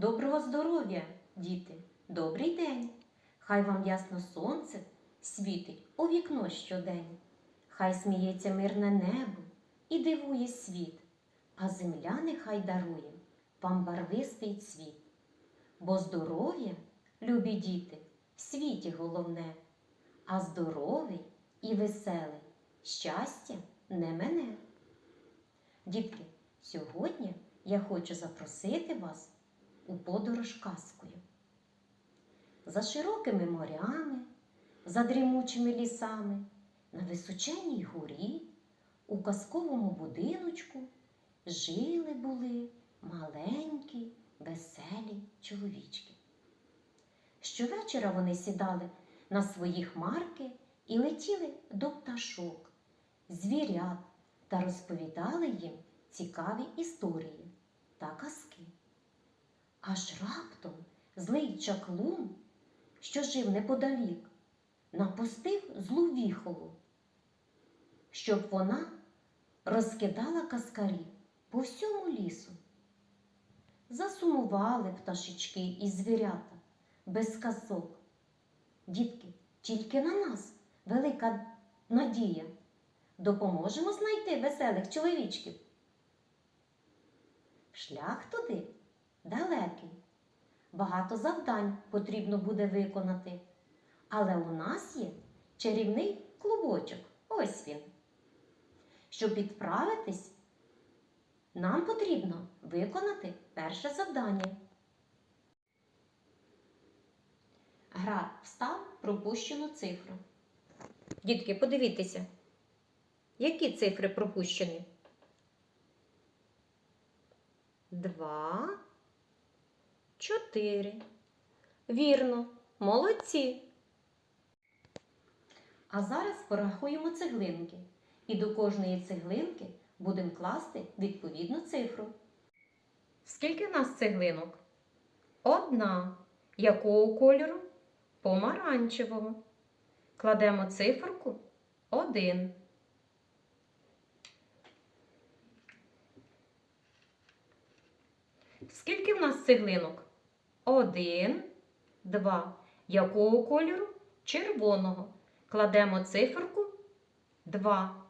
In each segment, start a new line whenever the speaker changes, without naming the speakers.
Доброго здоров'я, діти! Добрий день! Хай вам ясно сонце світить у вікно щодень. Хай сміється мирне небо і дивує світ, а земля нехай дарує вам барвистий цвіт. Бо здоров'я, любі діти, в світі головне, а здоровий і веселий щастя не мене. Дітки, сьогодні я хочу запросити вас у подорож казкою. За широкими морями, за дрімучими лісами, на височенній горі, у казковому будиночку жили були маленькі, веселі чоловічки. Щовечора вони сідали на свої хмарки і летіли до пташок, звірят та розповідали їм цікаві історії та казки. Аж раптом злий чаклун, що жив неподалік, напустив злу віхолу, щоб вона розкидала казкарі по всьому лісу. Засумували пташечки і звірята без казок. Дітки, тільки на нас велика надія. Допоможемо знайти веселих чоловічків. Шлях туди далекий. Багато завдань потрібно буде виконати. Але у нас є чарівний клубочок. Ось він. Щоб відправитись, нам потрібно виконати перше завдання. Гра встав пропущену цифру. Дітки, подивіться, які цифри пропущені? Два, чотири. Вірно, молодці. А зараз порахуємо цеглинки. І до кожної цеглинки будемо класти відповідну цифру. Скільки в нас цеглинок? Одна. Якого кольору? Помаранчевого. Кладемо циферку один. Скільки в нас цеглинок? Один, два. Якого кольору? Червоного. Кладемо циферку два.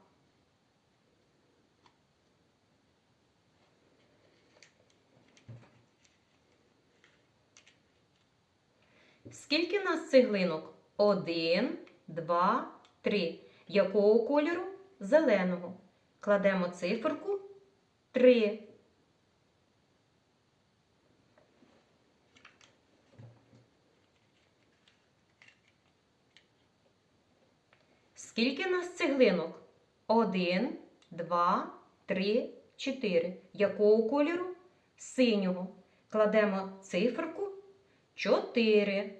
Скільки в нас цеглинок? Один, два, три. Якого кольору? Зеленого. Кладемо циферку три. Скільки нас цеглинок? Один, два, три, чотири. Якого кольору? Синього. Кладемо циферку чотири.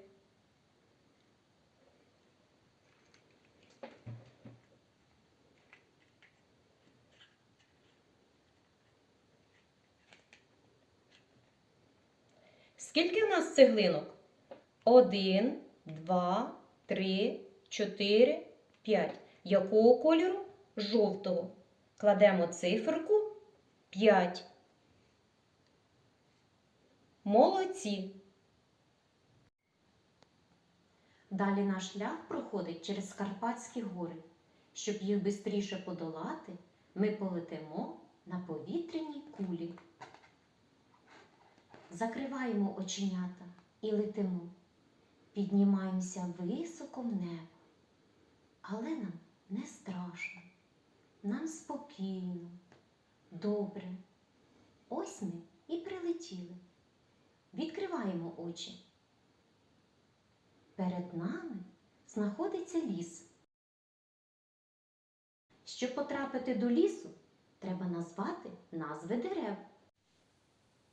Скільки в нас цеглинок? Один, два, три, чотири, п'ять. Якого кольору? Жовтого. Кладемо циферку 5. Молодці. Далі наш шлях проходить через Карпатські гори. Щоб їх швидше подолати, ми полетимо на повітряній кулі. Закриваємо оченята і летимо. Піднімаємося високо в небо. Але нам не страшно, нам спокійно, добре. Ось ми і прилетіли. Відкриваємо очі. Перед нами знаходиться ліс. Щоб потрапити до лісу, треба назвати назви дерев.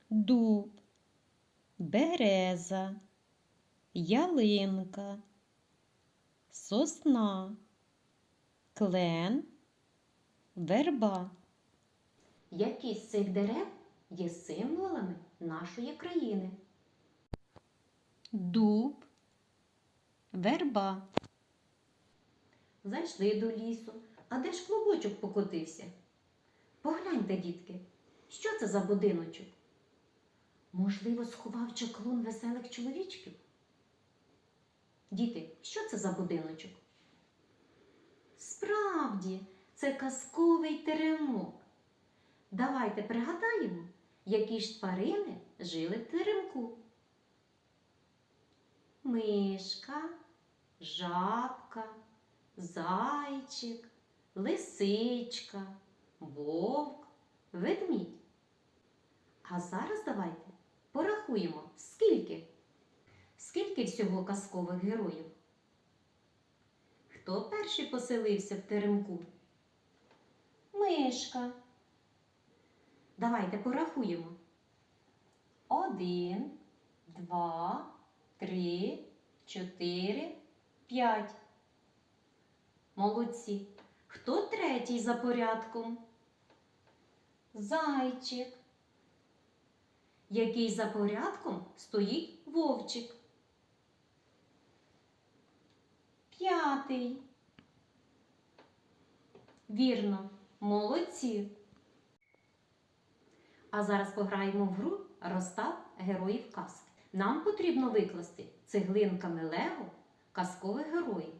дуб, береза, ялинка, сосна, клен, верба.
Які з цих дерев є символами нашої країни?
Дуб, верба,
Зайшли до лісу. А де ж клубочок покотився? Погляньте, дітки, що це за будиночок? Можливо, сховав чаклун веселих чоловічків? Діти, що це за будиночок? Справді, це казковий теремок. Давайте пригадаємо, які ж тварини жили в теремку. Мишка, жабка, зайчик, лисичка, вовк, ведмідь. А зараз давайте порахуємо, скільки. Скільки всього казкових героїв? Хто перший поселився в теремку? Мишка. Давайте порахуємо. Один, два, три, чотири, п'ять. Молодці. Хто третій за порядком? Зайчик. Який за порядком стоїть вовчик. П'ятий. Вірно, молодці. А зараз пограємо в гру Розстав героїв казки. Нам потрібно викласти цеглинками Лего казкових героїв.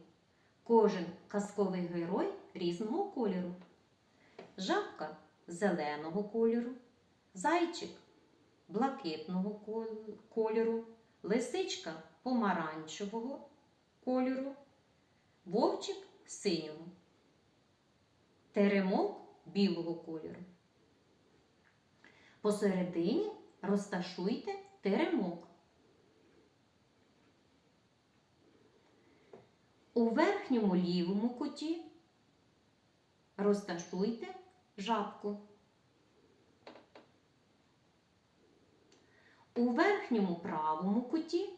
Кожен казковий герой різного кольору. Жабка зеленого кольору, зайчик блакитного кольору, лисичка помаранчевого кольору, вовчик синього, теремок білого кольору. Посередині розташуйте теремок. У верхньому лівому куті розташуйте жабку. У верхньому правому куті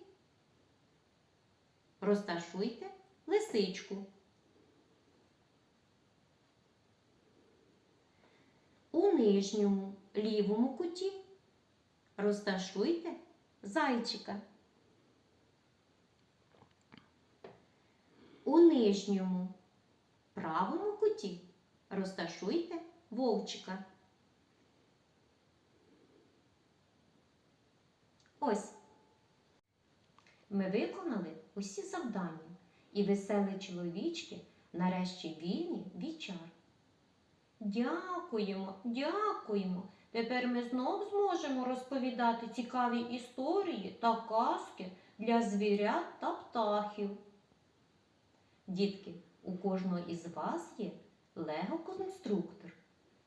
розташуйте лисичку. У нижньому лівому куті розташуйте зайчика. У нижньому правому куті розташуйте вовчика. Ось. Ми виконали усі завдання, і веселі чоловічки нарешті вільні від чар. Дякуємо, дякуємо. Тепер ми знов зможемо розповідати цікаві історії та казки для звірят та птахів. Дітки, у кожного із вас є лего-конструктор,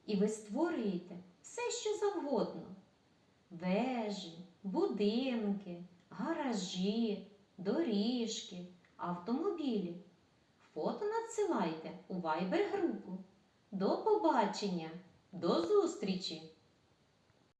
і ви створюєте все, що завгодно: вежі, будинки, гаражі, доріжки, автомобілі. Фото надсилайте у Viber групу. До побачення, до зустрічі!